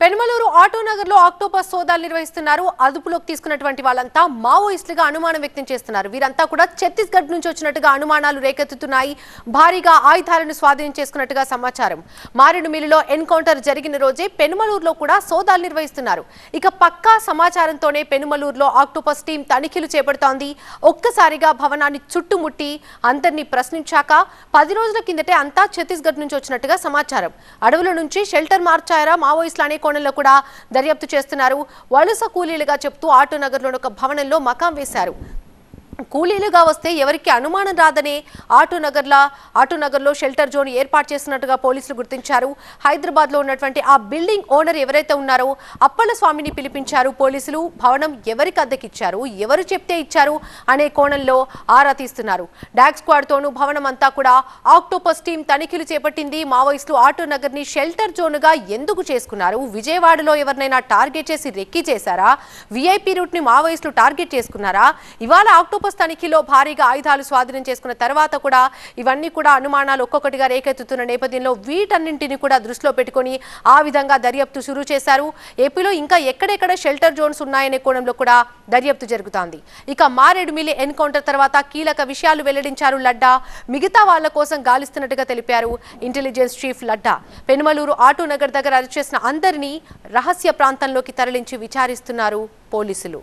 Penumaluru auto లో octopus సోదాలు నిర్వహిస్తున్నారు. అదుపులోకి తీసుకున్నటువంటి వాళ్ళంతా మావోయిస్టులుగా అనుమానం వ్యక్తం చేస్తున్నారు. వీరంతా కూడా ఛత్తీస్గఢ్ నుంచి వచ్చినట్టుగా అనుమానాలు రేకెత్తుతున్నాయి. భారీగా ఆయుధాలను స్వాధీనం చేసుకున్నట్టుగా సమాచారం. మారేడుమిల్లిలో ఎన్కౌంటర్ జరిగిన రోజే పెనుమలూరులో కూడా సోదాలు నిర్వహిస్తున్నారు. ఇక పక్కా సమాచారంతోనే పెనుమలూరులో ఆక్టోపస్ టీం తనిఖీలు చేపడుతోంది. ఒక్కసారిగా భవనాన్ని చుట్టుముట్టి అందరినీ ప్రశ్నించాక పది రోజుల కిందటే అంతా ఛత్తీస్గఢ్ నుంచి వచ్చినట్టుగా సమాచారం. అడవుల నుంచి షెల్టర్ మార్చారా మావోయిస్టులు అనే కోణంలో కూడా దర్యాప్తు చేస్తున్నారు. వలస కూలీలుగా చెప్తూ ఆటోనగర్లోని ఒక భవనంలో మకాం వేశారు. కూలీలుగా వస్తే ఎవరికి అనుమానం రాదనే ఆటో నగర్లా ఆటో నగర్లో షెల్టర్ జోన్ ఏర్పాటు చేస్తున్నట్టుగా పోలీసులు గుర్తించారు. హైదరాబాద్లో ఉన్నటువంటి ఆ బిల్డింగ్ ఓనర్ ఎవరైతే ఉన్నారో అప్పల స్వామిని పిలిపించారు పోలీసులు. భవనం ఎవరికి అద్దెకిచ్చారు? ఎవరు చెప్తే ఇచ్చారు? అనే కోణంలో ఆరా తీస్తున్నారు. డాగ్ స్క్వాడ్తోనూ భవనం అంతా కూడా ఆక్టోపస్ టీం తనిఖీలు చేపట్టింది. మావోయిస్టులు ఆటో నగర్ని షెల్టర్ జోన్గా ఎందుకు చేసుకున్నారు? విజయవాడలో ఎవరినైనా టార్గెట్ చేసి రెక్కి చేశారా? విఐపి రూట్ని మావోయిస్టులు టార్గెట్ చేసుకున్నారా? ఇవాళ ఆక్టోపస్ తనిఖీలో భారీగా ఆయుధాలు స్వాధీనం చేసుకున్న తర్వాత కూడా ఇవన్నీ కూడా అనుమానాలు ఒక్కొక్కటిగా రేకెత్తుతున్న నేపథ్యంలో వీటన్నింటిని కూడా దృష్టిలో పెట్టుకొని ఆ విధంగా దర్యాప్తు షురూ చేశారు. ఏపీలో ఇంకా ఎక్కడెక్కడ షెల్టర్ జోన్స్ ఉన్నాయనే కోణంలో కూడా దర్యాప్తు జరుగుతోంది. ఇక మారేడుమిల్లి ఎన్కౌంటర్ తర్వాత కీలక విషయాలు వెల్లడించారు లడ్డా. మిగతా వాళ్ళ కోసం గాలిస్తున్నట్టుగా తెలిపారు ఇంటెలిజెన్స్ చీఫ్ లడ్డా. పెనుమలూరు ఆటోనగర్ దగ్గర అరెస్ట్ చేసిన అందరినీ రహస్య ప్రాంతంలోకి తరలించి విచారిస్తున్నారు పోలీసులు.